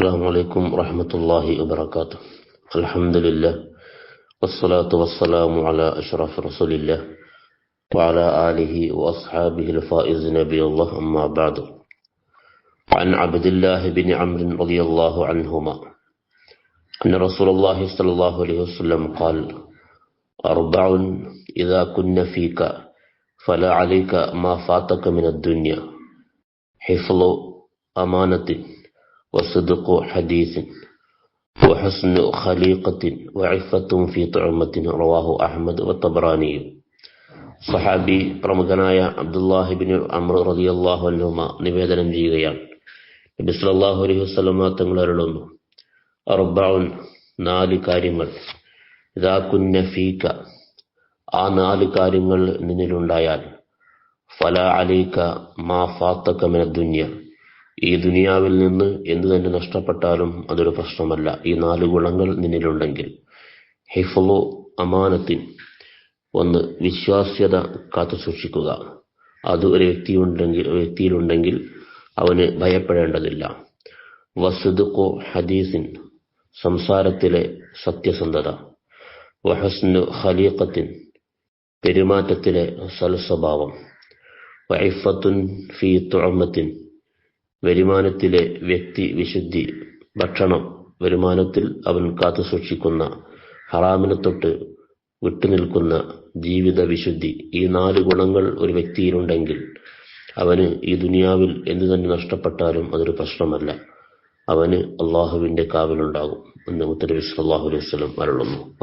السلام عليكم ورحمة الله وبركاته. الحمد لله والصلاة والسلام على أشرف رسول الله وعلى آله وأصحابه الفائز نبي الله. أما بعد عن عبد الله بن عمرو رضي الله عنهما أن رسول الله صلى الله عليه وسلم قال أربع إذا كن فيك فلا عليك ما فاتك من الدنيا. حفظ أمانة وصدق حديث وحسن خليقة وعفة في طعمة رواه أحمد والطبراني സഹാബി പ്രമുഖനായ അബ്ദുല്ലാഹിബിൻ അമർ റളിയല്ലാഹു അൻഹുമ നിവേദനം ചെയ്യുകയാണ് നബി സല്ലല്ലാഹു അലൈഹി വസല്ലമ തങ്ങൾ അരുളുന്നു അർബഉൻ നാല് കാര്യങ്ങൾ ഇദാ കുന്ന ഫീക ആ നാല് കാര്യങ്ങൾ നിന്നിലുണ്ടായാൽ ഫല അലൈക മാ ഫാത്തക മിന ദുനിയ ഈ ദുനിയാവിൽ നിന്ന് എന്തു തന്നെ നഷ്ടപ്പെട്ടാലും അതൊരു പ്രശ്നമല്ല. ഈ നാല് ഗുണങ്ങൾ നിന്നിലുണ്ടെങ്കിൽ ഹിഫോ അമാനത്തിൻ ഒന്ന് വിശ്വാസ്യത കാത്തു സൂക്ഷിക്കുക. അത് ഒരു വ്യക്തിയുണ്ടെങ്കിൽ വ്യക്തിയിലുണ്ടെങ്കിൽ അവന് ഭയപ്പെടേണ്ടതില്ല. വസുദുക്കോ ഹദീസിൻ സംസാരത്തിലെ സത്യസന്ധത. വഹസ്നു ഖലീഖത്തിൻ പെരുമാറ്റത്തിലെ സൽസ്വഭാവം. വൈഫത്തുൻ ഫി തുഅമത്തിൻ വരുമാനത്തിലെ വ്യക്തി വിശുദ്ധി ഭക്ഷണം വരുമാനത്തിൽ അവൻ കാത്തു സൂക്ഷിക്കുന്ന ഹറാമിനെ തൊട്ട് വിട്ടുനിൽക്കുന്ന ജീവിത വിശുദ്ധി. ഈ നാല് ഗുണങ്ങൾ ഒരു വ്യക്തിയിലുണ്ടെങ്കിൽ അവന് ഈ ദുനിയാവിൽ എന്തു തന്നെ നഷ്ടപ്പെട്ടാലും അതൊരു പ്രശ്നമല്ല. അവന് അള്ളാഹുവിന്റെ കാവലുണ്ടാകും എന്ന് മുത്തലബി സല്ലല്ലാഹു അലൈഹി വസല്ലം അരുളുന്നു.